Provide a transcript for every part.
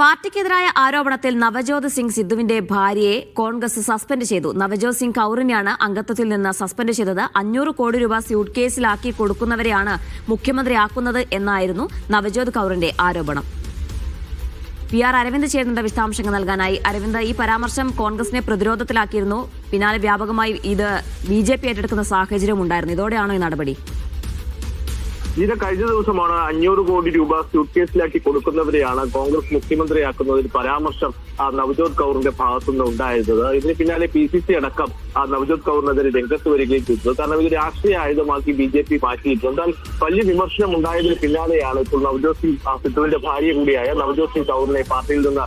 പാർട്ടിക്കെതിരായ ആരോപണത്തിൽ നവജോത് സിംഗ് സിദ്ധുവിന്റെ ഭാര്യയെ കോൺഗ്രസ് സസ്പെൻഡ് ചെയ്തു. നവജോത് സിംഗ് കൌറിനെയാണ് അംഗത്വത്തിൽ നിന്ന് സസ്പെൻഡ് ചെയ്തത്. അഞ്ഞൂറ് കോടി രൂപ സ്യൂട്ട് കേസിലാക്കി കൊടുക്കുന്നവരെയാണ് മുഖ്യമന്ത്രിയാക്കുന്നത് എന്നായിരുന്നു നവജോത് കൌറിന്റെ ആരോപണം. പി ആർ അരവിന്ദ് ചേരുന്നുണ്ട് വിശദാംശങ്ങൾ നൽകാനായി. അരവിന്ദ് ഈ പരാമർശം കോൺഗ്രസിനെ പ്രതിരോധത്തിലാക്കിയിരുന്നു. പിന്നാലെ വ്യാപകമായി ഇത് ബി ഏറ്റെടുക്കുന്ന സാഹചര്യം ഉണ്ടായിരുന്നു. ഇതോടെയാണോ ഈ നടപടി? ഇത് കഴിഞ്ഞ ദിവസമാണ് അഞ്ഞൂറ് കോടി രൂപ സ്യൂട്ട് കേസിലാക്കി കൊടുക്കുന്നവരെയാണ് കോൺഗ്രസ് മുഖ്യമന്ത്രിയാക്കുന്നതിൽ പരാമർശം നവജോത് കൗറിന്റെ ഭാഗത്തുനിന്ന് ഉണ്ടായിരുന്നത്. ഇതിന് പിന്നാലെ പി സി സി അടക്കം നവജോത് കൗറിനെതിരെ രംഗത്ത് വരികയും ചെയ്തത് കാരണം ഇത് രാഷ്ട്രീയ ആയുധമാക്കി ബി ജെ പി മാറ്റിയിട്ടുണ്ട് വലിയ വിമർശനം ഉണ്ടായതിന് പിന്നാലെയാണ് ഇപ്പോൾ നവജോത് സിംഗ് സിദ്ധുവിന്റെ ഭാര്യ കൂടിയായ നവജോത് സിംഗ് കൗറിനെ പാർട്ടിയിൽ നിന്ന്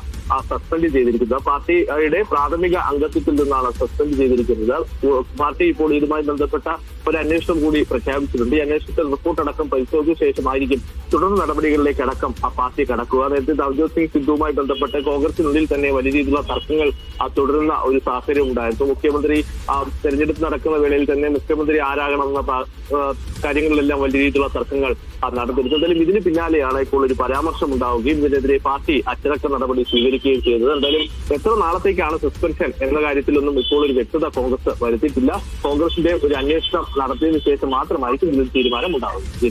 സസ്പെൻഡ് ചെയ്തിരിക്കുന്നത്. പാർട്ടിയുടെ പ്രാഥമിക അംഗത്വത്തിൽ നിന്നാണ് സസ്പെൻഡ് ചെയ്തിരിക്കുന്നത്. പാർട്ടി ഇപ്പോൾ ഇതുമായി ബന്ധപ്പെട്ട ഒരു അന്വേഷണം കൂടി പ്രഖ്യാപിച്ചിട്ടുണ്ട്. ഈ അന്വേഷണത്തിൽ റിപ്പോർട്ട് അടക്കം പരിശോധിച്ച ശേഷമായിരിക്കും തുടർ നടപടികളിലേക്ക് അടക്കം ആ പാർട്ടി കടക്കുക. നേരത്തെ നവജോത് സിംഗ് സിദ്ധുവുമായി ബന്ധപ്പെട്ട് കോൺഗ്രസിനുള്ളിൽ തന്നെ വലിയ രീതിയിലുള്ള തർക്കങ്ങൾ തുടരുന്ന ഒരു സാഹചര്യം ഉണ്ടായിരുന്നു. മുഖ്യമന്ത്രി തെരഞ്ഞെടുപ്പ് നടക്കുന്ന വേളയിൽ തന്നെ മുഖ്യമന്ത്രി ആരാകണം എന്ന കാര്യങ്ങളിലെല്ലാം വലിയ രീതിയിലുള്ള തർക്കങ്ങൾ നടന്നിരുന്നു. എന്തായാലും ഇതിന് പിന്നാലെയാണ് ഇപ്പോൾ ഒരു പരാമർശം ഉണ്ടാവുകയും ഇതിനെതിരെ പാർട്ടി അച്ചടക്ക നടപടി സ്വീകരിക്കുകയും ചെയ്തത്. എന്തായാലും എത്ര നാളത്തേക്കാണ് സസ്പെൻഷൻ എന്ന കാര്യത്തിലൊന്നും ഇപ്പോൾ ഒരു വ്യക്തത കോൺഗ്രസ് വരുത്തിയിട്ടില്ല. കോൺഗ്രസിന്റെ ഒരു അന്വേഷണം നടത്തിയതിനു ശേഷം മാത്രമായിരിക്കും ഇതിൽ തീരുമാനം ഉണ്ടാവുന്നത്